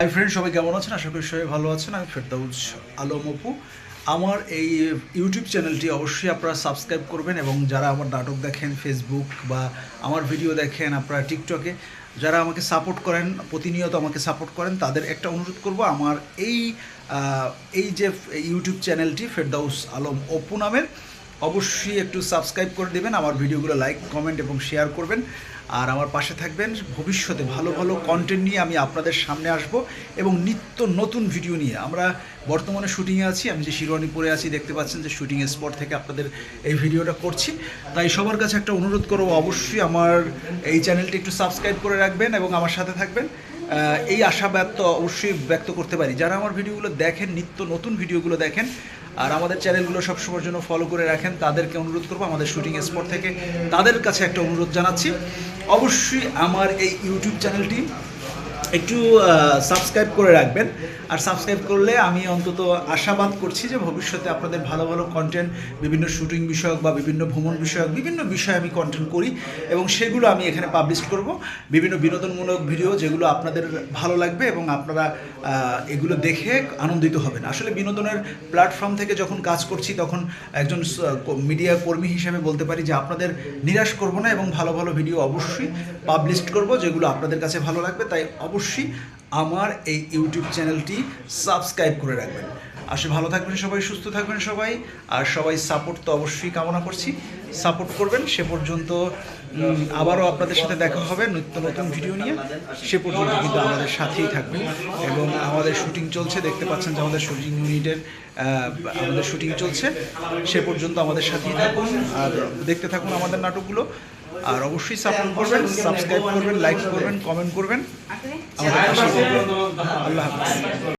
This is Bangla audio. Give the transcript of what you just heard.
হাই ফ্রেন্ড সবাই কেমন আছেন? আশা করি সবাই ভালো আছেন। আমি ফেরদাউজ আলম অপু। আমার এই ইউটিউব চ্যানেলটি অবশ্যই আপনারা সাবস্ক্রাইব করবেন এবং যারা আমার নাটক দেখেন ফেসবুক বা আমার ভিডিও দেখেন, আপনারা টিকটকে যারা আমাকে সাপোর্ট করেন, প্রতিনিয়ত আমাকে সাপোর্ট করেন, তাদের একটা অনুরোধ করব, আমার এই এই যে ইউটিউব চ্যানেলটি ফেরদাউস আলম অপু নামের অবশ্যই একটু সাবস্ক্রাইব করে দেবেন, আমার ভিডিওগুলো লাইক কমেন্ট এবং শেয়ার করবেন। আর আমার পাশে থাকবেন, ভবিষ্যতে ভালো ভালো কন্টেন্ট নিয়ে আমি আপনাদের সামনে আসব এবং নিত্য নতুন ভিডিও নিয়ে। আমরা বর্তমানে শুটিংয়ে আছি, আমি যে শিরোয়ানি পরে আছি, দেখতে পাচ্ছেন যে শুটিং স্পট থেকে আপনাদের এই ভিডিওটা করছি। তাই সবার কাছে একটা অনুরোধ করব, অবশ্যই আমার এই চ্যানেলটি একটু সাবস্ক্রাইব করে রাখবেন এবং আমার সাথে থাকবেন। এই আশা ব্যক্ত, অবশ্যই ব্যক্ত করতে পারি। যারা আমার ভিডিওগুলো দেখেন, নিত্য নতুন ভিডিওগুলো দেখেন আর আমাদের চ্যানেলগুলো সবসময়ের জন্য ফলো করে রাখেন। তাদেরকে অনুরোধ করব আমাদের শুটিং স্পট থেকে তাদের কাছে একটা অনুরোধ জানাচ্ছি। অবশ্যই আমার এই ইউটিউব চ্যানেলটি একটু সাবস্ক্রাইব করে রাখবেন। আর সাবস্ক্রাইব করলে আমি অন্তত আশাবাদ করছি যে ভবিষ্যতে আপনাদের ভালো ভালো কন্টেন্ট বিভিন্ন শুটিং বিষয়ক বা বিভিন্ন ভ্রমণ বিষয়ক, বিভিন্ন বিষয়ে আমি কন্টেন্ট করি এবং সেগুলো আমি এখানে পাবলিশ করব। বিভিন্ন বিনোদনমূলক ভিডিও যেগুলো আপনাদের ভালো লাগবে এবং আপনারা এগুলো দেখে আনন্দিত হবেন। আসলে বিনোদনের প্ল্যাটফর্ম থেকে যখন কাজ করছি, তখন একজন মিডিয়া কর্মী হিসেবে বলতে পারি যে আপনাদের নিরাশ করব না এবং ভালো ভালো ভিডিও অবশ্যই পাবলিশ করব, যেগুলো আপনাদের কাছে ভালো লাগবে। তাই অবশ্যই আমার এই ইউটিউব চ্যানেলটি সাবস্ক্রাইব করে রাখবেন। আসলে ভালো থাকবেন সবাই, সুস্থ থাকবেন সবাই, আর সবাই সাপোর্ট তো অবশ্যই কামনা করছি। সাপোর্ট করবেন, সে পর্যন্ত আবারও আপনাদের সাথে দেখা হবে নিত্য নতুন ভিডিও নিয়ে। সে পর্যন্ত কিন্তু আমাদের সাথেই থাকবেন, এবং আমাদের শুটিং চলছে, দেখতে পাচ্ছেন যে আমাদের শুটিং ইউনিটের আমাদের শুটিং চলছে। সে পর্যন্ত আমাদের সাথেই থাকুন, আর দেখতে থাকুন আমাদের নাটকগুলো। আর অবশ্যই সাপোর্ট করবেন সাবস্ক্রাইব করবেন লাইক করবেন কমেন্ট করবেন। আল্লাহ হাফিজ।